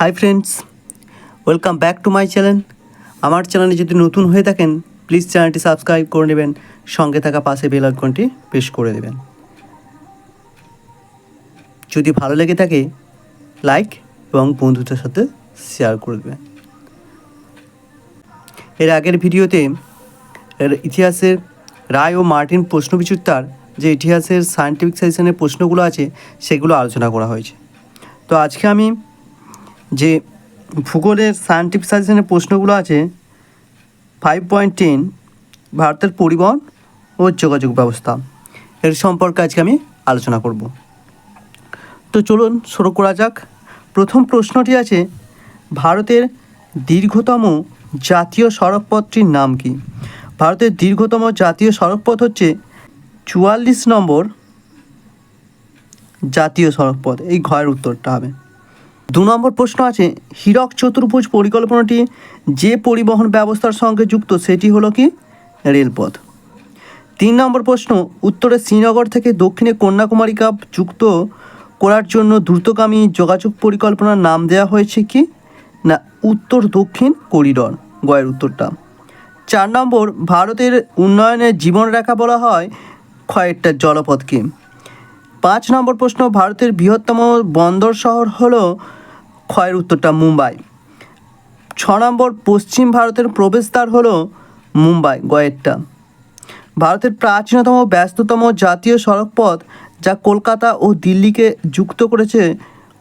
Hi friends welcome back to my channel আমার চ্যানেলে যদি নতুন হয়ে থাকেন প্লিজ চ্যানেলটি সাবস্ক্রাইব করে নেবেন, সঙ্গে থাকা পাশে বেল আইকনটি প্রেস করে দেবেন। যদি ভালো লেগে থাকে লাইক এবং বন্ধুদের সাথে শেয়ার করে দেবেন। এর আগের ভিডিওতে এর ইতিহাসের রায় ও মার্টিন প্রশ্ন বিচুত্তার যে ইতিহাসের সায়েন্টিফিক সেশনের প্রশ্নগুলো আছে, সেগুলো আলোচনা করা হয়েছে। তো আজকে আমি যে ভূগোলের সায়েন্টিফিক সাজেশনের প্রশ্নগুলো আছে ফাইভ পয়েন্ট টেন ভারতের পরিবহন ও যোগাযোগ ব্যবস্থা। এর সম্পর্কে আজকে আমি আলোচনা করব। তো চলুন শুরু করা যাক। প্রথম প্রশ্নটি আছে, ভারতের দীর্ঘতম জাতীয় সড়কপথটির নাম কি? ভারতের দীর্ঘতম জাতীয় সড়কপথ হচ্ছে চুয়াল্লিশ নম্বর জাতীয় সড়কপথ। এই ঘয়ের উত্তরটা হবে। দু নম্বর প্রশ্ন আছে, হীরক চতুর্ভুজ পরিকল্পনাটি যে পরিবহন ব্যবস্থার সঙ্গে যুক্ত সেটি হলো কি? রেলপথ। তিন নম্বর প্রশ্ন, উত্তরে শ্রীনগর থেকে দক্ষিণে কন্যাকুমারী কাপ যুক্ত করার জন্য দ্রুতগামী যোগাযোগ পরিকল্পনার নাম দেওয়া হয়েছে কি? না, উত্তর দক্ষিণ করিডর, গয়ের উত্তরটা। চার নম্বর, ভারতের উন্নয়নের জীবনরেখা বলা হয় কয়েকটা জলপথকে। পাঁচ নম্বর প্রশ্ন, ভারতের বৃহত্তম বন্দর শহর হলো ক্ষয়ের উত্তরটা মুম্বাই। ছ নম্বর, পশ্চিম ভারতের প্রবেশদ্বার হল মুম্বাই, গয়েরটা। ভারতের প্রাচীনতম ব্যস্ততম জাতীয় সড়কপথ যা কলকাতা ও দিল্লিকে যুক্ত করেছে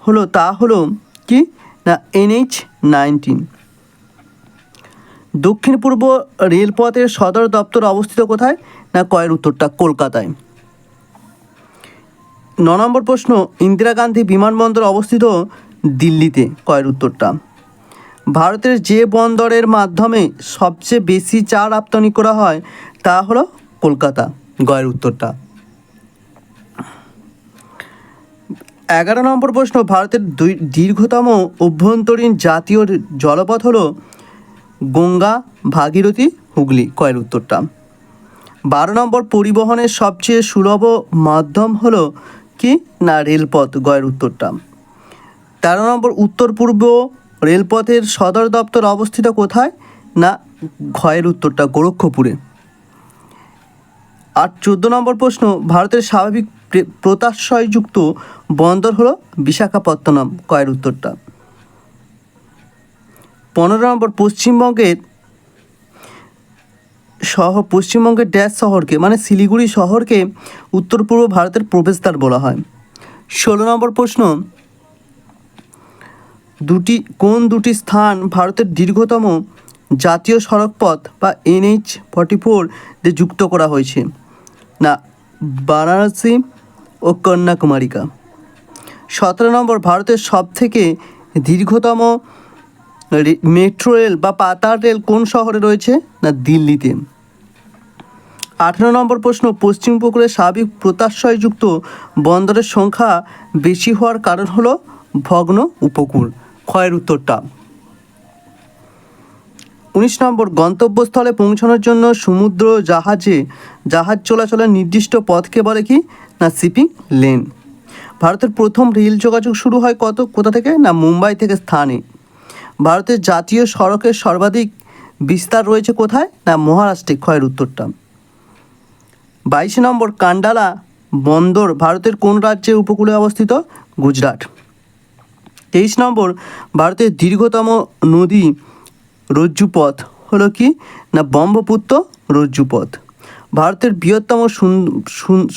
হলো, তা হলো কি? না, এনএইচ নাইনটিন। দক্ষিণ পূর্ব রেলপথের সদর দপ্তর অবস্থিত কোথায়? না কয়ের উত্তরটা কলকাতায়। ন নম্বর প্রশ্ন, ইন্দিরা গান্ধী বিমানবন্দর অবস্থিত দিল্লিতে, কয়ের উত্তরটা? ভারতের যে বন্দরের মাধ্যমে সবচেয়ে বেশি চা রপ্তানি করা হয়, তা হলো কলকাতা, গয়ের উত্তরটা। এগারো নম্বর প্রশ্ন, ভারতের দুই দীর্ঘতম অভ্যন্তরীণ জাতীয় জলপথ হলো গঙ্গা, ভাগীরথী, হুগলি, কয়ের উত্তরটা। বারো নম্বর পরিবহনের সবচেয়ে সুলভ মাধ্যম হলো কি? না, রেলপথ, গয়ের উত্তরটা। তেরো নম্বর, উত্তর পূর্ব রেলপথের সদর দপ্তর অবস্থিত কোথায়? না, ঘয়ের উত্তরটা, গোরক্ষপুরে। আর চোদ্দ নম্বর প্রশ্ন, ভারতের স্বাভাবিক প্রে- প্রত্যাশয়যুক্ত বন্দর হলো বিশাখাপত্তনম কয়ের উত্তরটা। পনেরো নম্বর, পশ্চিমবঙ্গের শহ পশ্চিমবঙ্গের ড্যাশ শহরকে মানে শিলিগুড়ি শহরকে উত্তর পূর্ব ভারতের প্রবেশদ্বার বলা হয়। ষোলো নম্বর প্রশ্ন, দুটি, কোন দুটি স্থান ভারতের দীর্ঘতম জাতীয় সড়কপথ বা এনএইচ ফর্টি ফোর দিয়ে যুক্ত করা হয়েছে? না, বারাণসী ও কন্যাকুমারিকা। সতেরো নম্বর, ভারতের সবথেকে দীর্ঘতম মেট্রো রেল বা পাতাল রেল কোন শহরে রয়েছে? না দিল্লিতে। আঠেরো নম্বর প্রশ্ন, পশ্চিম উপকূলে স্বাভাবিক প্রত্যাশয়যুক্ত বন্দরের সংখ্যা বেশি হওয়ার কারণ হলো ভগ্ন উপকূল। ক্ষয়ের উত্তরটা। উনিশ নম্বর, গন্তব্যস্থলে পৌঁছানোর জন্য সমুদ্র জাহাজে, জাহাজ চলাচলের নির্দিষ্ট পথকে বলে কি? না শিপিং লেন ভারতের প্রথম রেল যোগাযোগ শুরু হয় কত? কোথা থেকে? না মুম্বাই থেকে স্থানে। ভারতের জাতীয় সড়কের সর্বাধিক বিস্তার রয়েছে কোথায়? না, মহারাষ্ট্রে ক্ষয়ের উত্তরটা। বাইশে নম্বর কান্ডালা বন্দর ভারতের কোন রাজ্যের উপকূলে অবস্থিত? গুজরাট। তেইশ নম্বর, ভারতের দীর্ঘতম নদী রজ্জুপথ হলো কি? না, ব্রহ্মপুত্র রজ্জুপথ। ভারতের বৃহত্তম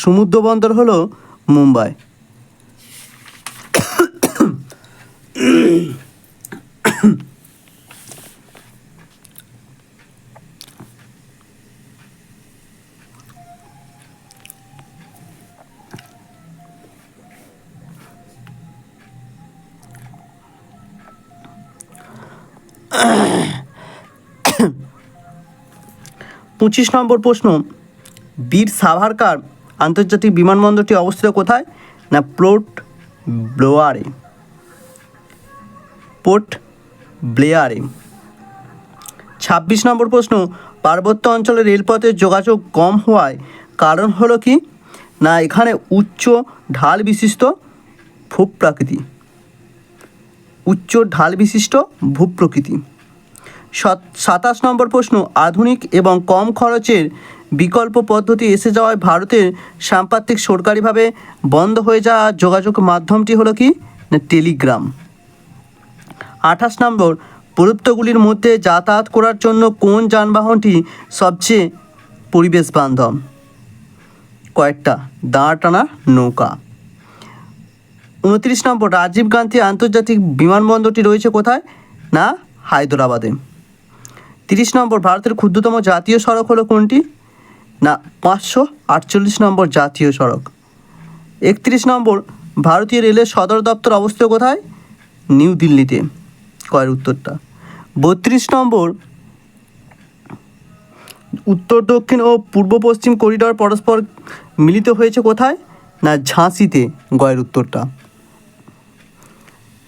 সমুদ্র বন্দর হলো মুম্বাই। পঁচিশ নম্বর প্রশ্ন, বীর সাভারকার আন্তর্জাতিক বিমানবন্দরটি অবস্থিত কোথায়? না, পোর্ট ব্লোয়ারে। পোর্ট ব্লেয়ারে। ছাব্বিশ নম্বর প্রশ্ন, পার্বত্য অঞ্চলে রেলপথের যোগাযোগ কম হওয়ায় কারণ হলো কি? না, এখানে উচ্চ ঢাল বিশিষ্ট ভূপ্রাকৃতি। উচ্চ ঢাল বিশিষ্ট ভূপ্রকৃতি। সাতাশ নম্বর প্রশ্ন, আধুনিক এবং কম খরচের বিকল্প পদ্ধতি এসে যাওয়ায় ভারতের সাম্প্রতিক সরকারিভাবে বন্ধ হয়ে যাওয়া যোগাযোগ মাধ্যমটি হলো কি? টেলিগ্রাম। আঠাশ নম্বর, প্রদত্তগুলির মধ্যে যাতায়াত করার জন্য কোন যানবাহনটি সবচেয়ে পরিবেশ বান্ধব কয়েকটা দাঁড় টানা নৌকা। উনত্রিশ নম্বর, রাজীব গান্ধী আন্তর্জাতিক বিমানবন্দরটি রয়েছে কোথায়? না, হায়দ্রাবাদে। তিরিশ নম্বর, ভারতের ক্ষুদ্রতম জাতীয় সড়ক হলো কোনটি? না, পাঁচশো আটচল্লিশ নম্বর জাতীয় সড়ক। একত্রিশ নম্বর, ভারতীয় রেলের সদর দপ্তর অবস্থিত কোথায়? নিউ দিল্লিতে। কয়ের উত্তরটা। বত্রিশ নম্বর, উত্তর, দক্ষিণ ও পূর্ব পশ্চিম করিডর পরস্পর মিলিত হয়েছে কোথায়? না, ঝাঁসিতে। গয়ের উত্তরটা।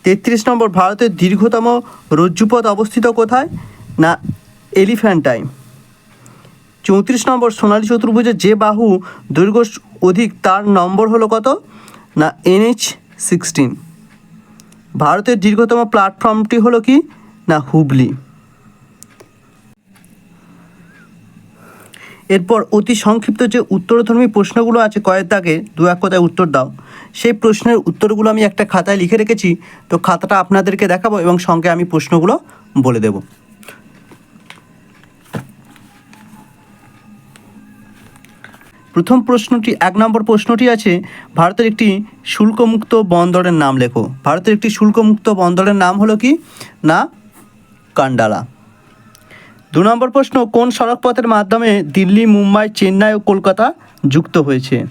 তেত্রিশ নম্বর, ভারতের দীর্ঘতম রজ্জুপথ অবস্থিত কোথায়? না এলিফ্যান্টাইন। চৌত্রিশ নম্বর সোনালী চতুর্ভুজের যে বাহু দৈর্ঘ্য অধিক, তার নম্বর হলো কত? না, এনএইচ সিক্সটিন। ভারতের দীর্ঘতম প্ল্যাটফর্মটি হলো কি? না, হুবলি। এরপর অতি সংক্ষিপ্ত যে উত্তরধর্মী প্রশ্নগুলো আছে, কয়েক দাগে, দু এক কথায় উত্তর দাও। সেই প্রশ্নের উত্তরগুলো আমি একটা খাতায় লিখে রেখেছি, তো খাতাটা আপনাদেরকে দেখাবো এবং সঙ্গে আমি প্রশ্নগুলো বলে দেব। প্রথম প্রশ্নটি, এক নম্বর প্রশ্নটি আছে, ভারতের একটি শুল্কমুক্ত বন্দরের নাম লেখো। ভারতের একটি শুল্কমুক্ত বন্দরের নাম হলো কি? না, কান্ডালা। দু নম্বর প্রশ্ন, কোন সড়কপথের মাধ্যমে দিল্লি, মুম্বাই, চেন্নাই ও কলকাতা যুক্ত হয়েছে?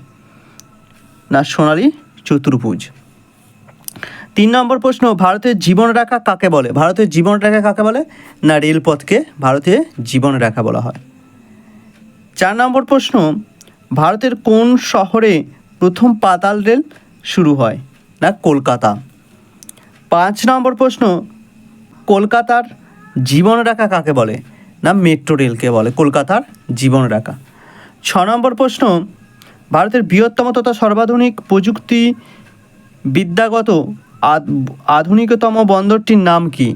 না, সোনালী চতুর্ভুজ। তিন নম্বর প্রশ্ন, ভারতের জীবনরেখা কাকে বলে? ভারতের জীবনরেখা কাকে বলে? না, রেলপথকে ভারতের জীবনরেখা বলা হয়। চার নম্বর প্রশ্ন ভারতের কোন শহরে প্রথম পাতাল রেল শুরু হয়? না, কলকাতা। পাঁচ নম্বর প্রশ্ন, কলকাতার জীবনরেখা কাকে বলে? না, মেট্রো রেলকে বলে, কলকাতার জীবনরেখা ছ নম্বর প্রশ্ন, ভারতের বৃহত্তম তথা সর্বাধুনিক প্রযুক্তি বিদ্যাগত আধুনিকতম বন্দরটির নাম কি?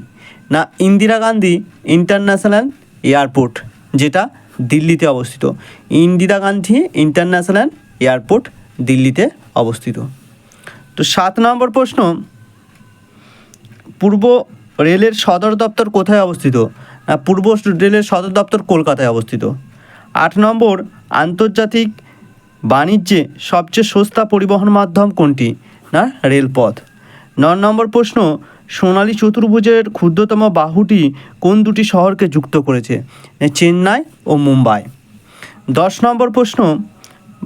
না, ইন্দিরা গান্ধী ইন্টারন্যাশনাল এয়ারপোর্ট, যেটা দিল্লিতে অবস্থিত। ইন্দিরা গান্ধী ইন্টারন্যাশনাল এয়ারপোর্ট দিল্লিতে অবস্থিত। তো সাত নম্বর প্রশ্ন, পূর্ব রেলের সদর দপ্তর কোথায় অবস্থিত? না, পূর্ব রেলের সদর দপ্তর কলকাতায় অবস্থিত। আট নম্বর, আন্তর্জাতিক বাণিজ্যে সবচেয়ে সস্তা পরিবহন মাধ্যম কোনটি? না, রেলপথ। ন নম্বর প্রশ্ন সোনালী চতুর্ভুজের ক্ষুদ্রতম বাহুটি কোন দুটি শহরকে যুক্ত করেছে? চেন্নাই ও মুম্বাই। দশ নম্বর প্রশ্ন,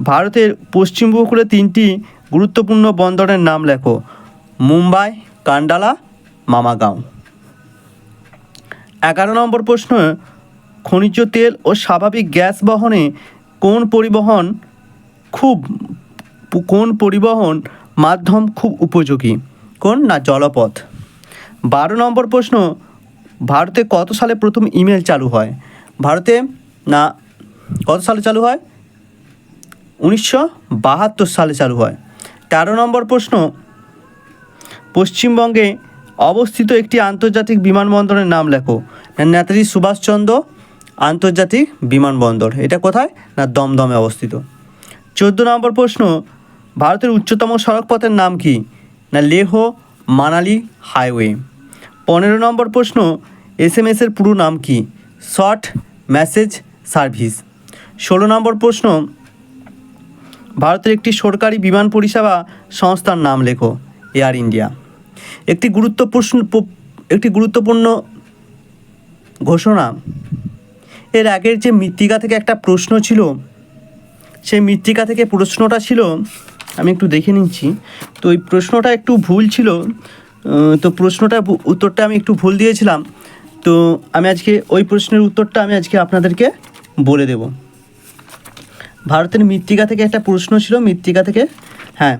ভারতের পশ্চিম উপকূলে তিনটি গুরুত্বপূর্ণ বন্দরের নাম লেখো, মুম্বাই, কান্ডালা, মামাগাঁও। এগারো নম্বর প্রশ্ন, খনিজ তেল ও স্বাভাবিক গ্যাস বহনে কোন পরিবহন খুব, কোন পরিবহন মাধ্যম খুব উপযোগী? কোন না জলপথ? বারো নম্বর প্রশ্ন, ভারতে কত সালে প্রথম ইমেল চালু হয়? ভারতে, না, কত সালে চালু হয়? উনিশশো বাহাত্তর সালে চালু হয়। তেরো নম্বর প্রশ্ন, পশ্চিমবঙ্গে অবস্থিত একটি আন্তর্জাতিক বিমানবন্দরের নাম লেখো। নেতাজি সুভাষচন্দ্র আন্তর্জাতিক বিমানবন্দর। এটা কোথায়? না, দমদমে অবস্থিত। চোদ্দ নম্বর প্রশ্ন, ভারতের উচ্চতম সড়কপথের নাম কি? না, লেহ মানালি হাইওয়ে। পনেরো নম্বর প্রশ্ন এস এম এসের পুরো নাম কি? Short, message, service. ষোলো নম্বর প্রশ্ন, ভারতের একটি সরকারি বিমান পরিষেবা সংস্থার নাম লেখো, এয়ার ইন্ডিয়া। একটি গুরুত্বপূর্ণ একটি গুরুত্বপূর্ণ ঘোষণা, এর আগের যে মৃত্তিকা থেকে একটা প্রশ্ন ছিল, সেই মৃত্তিকা থেকে প্রশ্নটা ছিল, আমি একটু দেখে নিচ্ছি। তো ওই প্রশ্নটা একটু ভুল ছিল তো প্রশ্নটা, উত্তরটা আমি একটু ভুল দিয়েছিলাম। তো আমি আজকে ওই প্রশ্নের উত্তরটা আমি আজকে আপনাদেরকে বলে দেব। ভারতের মৃত্তিকা থেকে একটা প্রশ্ন ছিল, মৃত্তিকা থেকে হ্যাঁ।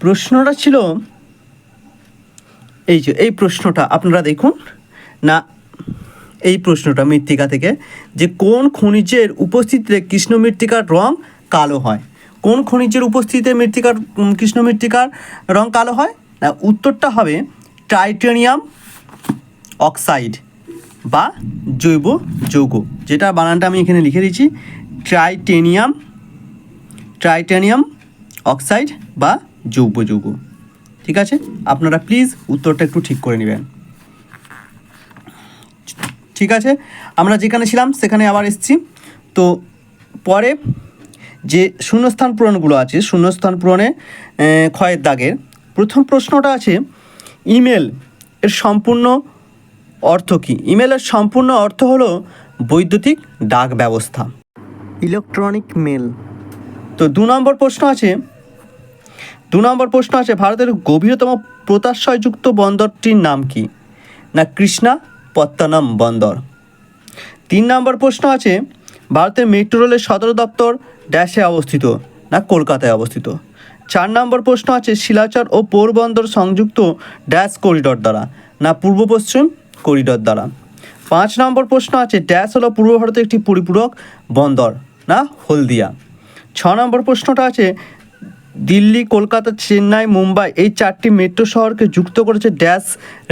প্রশ্নটা ছিল, এই যে, এই প্রশ্নটা আপনারা দেখুন। না, এই প্রশ্নটা মৃত্তিকা থেকে, যে কোন খনিজের উপস্থিতিতে কৃষ্ণ মৃত্তিকার রং কালো হয়? কোন খনিজের উপস্থিতিতে মৃত্তিকার কৃষ্ণ মৃত্তিকার রং কালো হয়? উত্তরটা হবে টাইটেনিয়াম অক্সাইড বা জৈব যৌগ। যেটা বানানটা আমি এখানে লিখে দিচ্ছি ট্রাইটেনিয়াম ট্রাইটেনিয়াম অক্সাইড বা জৈব যৌগ। ঠিক আছে? আপনারা প্লিজ উত্তরটা একটু ঠিক করে নেবেন। ঠিক আছে? আমরা যেখানে ছিলাম, সেখানে আবার এসেছি। তো পরে যে শূন্যস্থান পূরণগুলো আছে, শূন্যস্থান পূরণে ক্ষয়ের দাগের প্রথম প্রশ্নটা আছে ইমেল এর সম্পূর্ণ অর্থ কী? ইমেলের সম্পূর্ণ অর্থ হলো বৈদ্যুতিক ডাক ব্যবস্থা। Electronic mail. তো দু নম্বর প্রশ্ন আছে দু নম্বর প্রশ্ন আছে ভারতের গভীরতম প্রতাশয়যুক্ত বন্দরটির নাম কি? না কৃষ্ণা পত্তনম বন্দর। তিন নম্বর প্রশ্ন আছে ভারতের মেট্রো রেলের সদর দপ্তর ড্যাশে অবস্থিত না কলকাতায় অবস্থিত? চার নম্বর প্রশ্ন আছে, শিলাচর ও পোরবন্দর সংযুক্ত ড্যাশ করিডর দ্বারা, না পূর্ব পশ্চিম করিডর দ্বারা? পাঁচ নম্বর প্রশ্ন আছে, ড্যাশ হলো পূর্ব ভারতের একটি পরিপূরক বন্দর, না হলদিয়া? ছ নম্বর প্রশ্নটা আছে, দিল্লি, কলকাতা, চেন্নাই, মুম্বাই, এই চারটি মেট্রো শহরকে যুক্ত করেছে ড্যাশ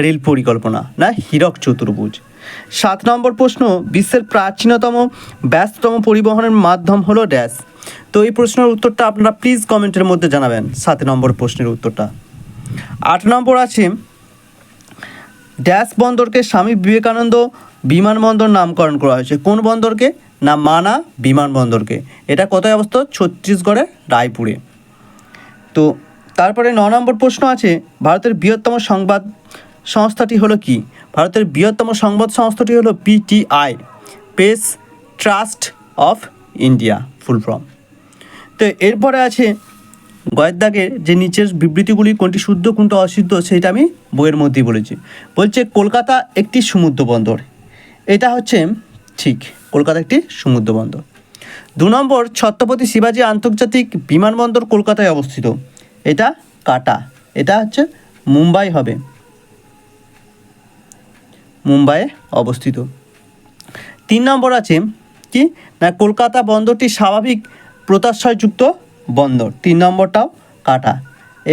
রেল পরিকল্পনা, না হীরক চতুর্ভুজ? সাত নম্বর প্রশ্ন, বিশ্বের প্রাচীনতম, ব্যস্ততম পরিবহনের মাধ্যম হলো ড্যাশ। তো এই প্রশ্নের উত্তরটা আপনারা প্লিজ কমেন্টের মধ্যে জানাবেন, সাত নম্বর প্রশ্নের উত্তরটা। আট নম্বর আছে, ড্যাশ বন্দরকে স্বামী বিবেকানন্দ বিমানবন্দর নামকরণ করা হয়েছে। কোন বন্দরকে? না, মানা বিমানবন্দরকে। এটা কোথায় অবস্থিত? ছত্তিশগড়ের রায়পুরে। তো তারপরে ন নম্বর প্রশ্ন আছে, ভারতের বৃহত্তম সংবাদ সংস্থাটি হলো কি? ভারতের বৃহত্তম সংবাদ সংস্থাটি হলো PTI press trust of India full form তো এরপরে আছে গয়ের দাগের যে নিচের বিবৃতিগুলি, কোনটি শুদ্ধ, কোনটা অশুদ্ধ সেটা আমি বইয়ের মধ্যেই বলেছি। বলছে কলকাতা একটি সমুদ্র বন্দর এটা হচ্ছে ঠিক, কলকাতা একটি সমুদ্র বন্দর দু নম্বর, ছত্রপতি শিবাজী আন্তর্জাতিক বিমানবন্দর কলকাতায় অবস্থিত। এটা কাটা, এটা হচ্ছে মুম্বাই হবে। মুম্বাইয়ে অবস্থিত। তিন নম্বর আছে কি? না, কলকাতা বন্দরটি স্বাভাবিক প্রত্যাশয়যুক্ত বন্দর। তিন নম্বরটাও কাটা।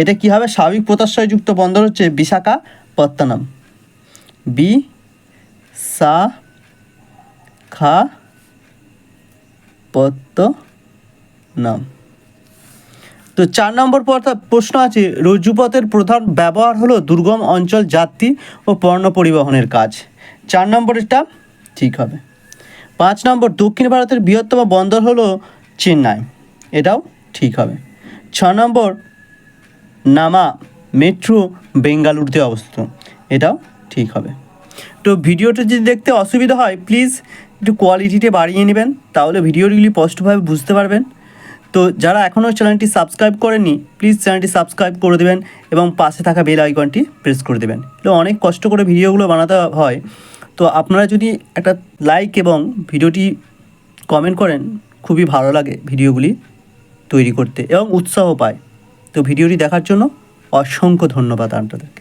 এটা কি হবে স্বাভাবিক প্রত্যাশয়যুক্ত বন্দর হচ্ছে? বিশাখা পত্তনম বি সা খা পত্তনম তো চার নম্বর প্রশ্ন আছে, রজ্জুপথের প্রধান ব্যবহার হলো দুর্গম অঞ্চল, যাত্রী ও পণ্য পরিবহনের কাজ। চার নম্বরটা ঠিক হবে। পাঁচ নম্বর, দক্ষিণ ভারতের বৃহত্তম বন্দর হলো চেন্নাই। এটাও ঠিক হবে। ছ নম্বর, নামা মেট্রো বেঙ্গালুরুতে অবস্থিত। এটাও ঠিক হবে। তো ভিডিওটা যদি দেখতে অসুবিধা হয় প্লিজ একটু কোয়ালিটিটা বাড়িয়ে নেবেন, তাহলে ভিডিওগুলি স্পষ্টভাবে বুঝতে পারবেন। তো যারা এখনও চ্যানেলটি সাবস্ক্রাইব করেননি প্লিজ চ্যানেলটি সাবস্ক্রাইব করে দেবেন এবং পাশে থাকা বেল আইকনটি প্রেস করে দেবেন। এগুলো অনেক কষ্ট করে ভিডিওগুলো বানাতে হয়। তো আপনারা যদি একটা লাইক এবং ভিডিওটি কমেন্ট করেন, খুবই ভালো লাগে ভিডিওগুলি তৈরি করতে এবং উৎসাহ পায়। তো ভিডিওটি দেখার জন্য অসংখ্য ধন্যবাদ আপনাদেরকে।